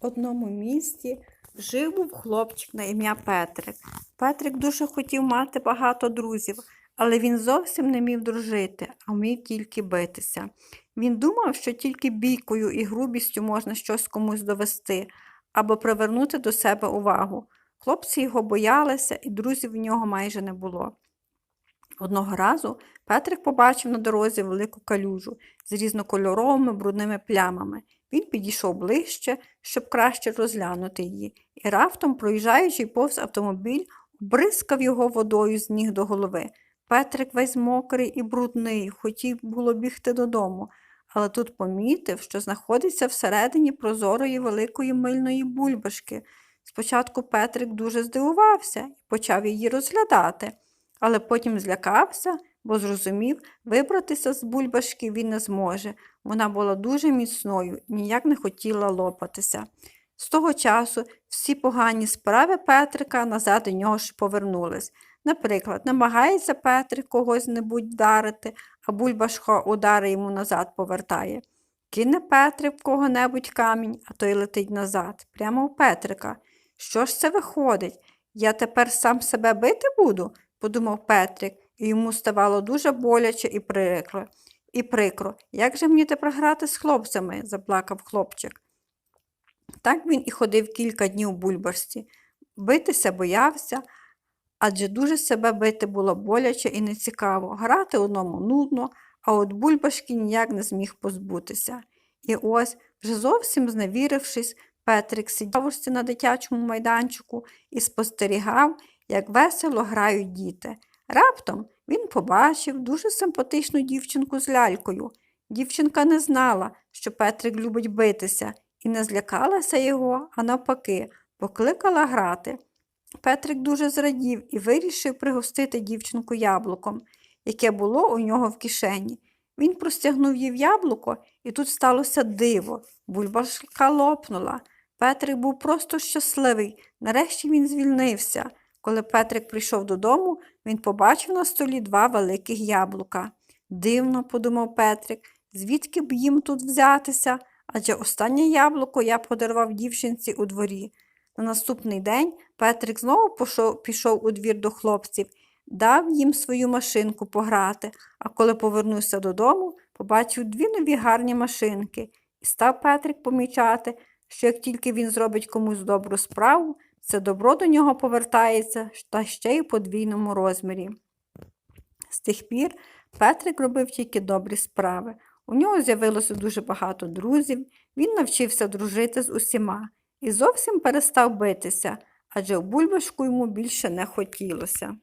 одному місті жив був хлопчик на ім'я Петрик. Петрик дуже хотів мати багато друзів, але він зовсім не міг дружити, а вмів тільки битися. Він думав, що тільки бійкою і грубістю можна щось комусь довести або привернути до себе увагу. Хлопці його боялися, і друзів в нього майже не було. Одного разу Петрик побачив на дорозі велику калюжу з різнокольоровими брудними плямами. Він підійшов ближче, щоб краще розглянути її, і раптом, проїжджаючи повз автомобіль, бризкав його водою з ніг до голови. Петрик весь мокрий і брудний, хотів було бігти додому, але тут помітив, що знаходиться всередині прозорої великої мильної бульбашки. Спочатку Петрик дуже здивувався і почав її розглядати, але потім злякався, бо зрозумів, вибратися з бульбашки він не зможе. Вона була дуже міцною ніяк не хотіла лопатися. З того часу всі погані справи Петрика назад до нього ж повернулись. Наприклад, намагається Петрик когось небудь вдарити, а бульбашка удари йому назад повертає. Кине Петрик в кого-небудь камінь, а той летить назад, прямо у Петрика. Що ж це виходить? Я тепер сам себе бити буду? Подумав Петрик, і йому ставало дуже боляче і прикро. І прикро. Як же мені тепер грати з хлопцями? заплакав хлопчик. Так він і ходив кілька днів у бульбашці. Битися боявся, адже дуже себе бити було боляче і нецікаво. Грати одному нудно, а от бульбашки ніяк не зміг позбутися. І ось, вже зовсім зневірившись, Петрик сидів на дитячому майданчику і спостерігав, як весело грають діти. Раптом він побачив дуже симпатичну дівчинку з лялькою. Дівчинка не знала, що Петрик любить битися, і не злякалася його, а навпаки, покликала грати. Петрик дуже зрадів і вирішив пригостити дівчинку яблуком, яке було у нього в кишені. Він простягнув їй в яблуко, і тут сталося диво. Бульбашка лопнула. Петрик був просто щасливий. Нарешті він звільнився. Коли Петрик прийшов додому, він побачив на столі два великих яблука. Дивно, подумав Петрик, звідки б їм тут взятися? Адже останнє яблуко я подарував дівчинці у дворі. На наступний день Петрик знову пішов, пішов у двір до хлопців, дав їм свою машинку пограти, а коли повернувся додому, побачив дві нові гарні машинки і став Петрик помічати, що як тільки він зробить комусь добру справу, це добро до нього повертається та ще й у подвійному розмірі. З тих пір Петрик робив тільки добрі справи. У нього з'явилося дуже багато друзів, він навчився дружити з усіма і зовсім перестав битися, адже в бульбашку йому більше не хотілося.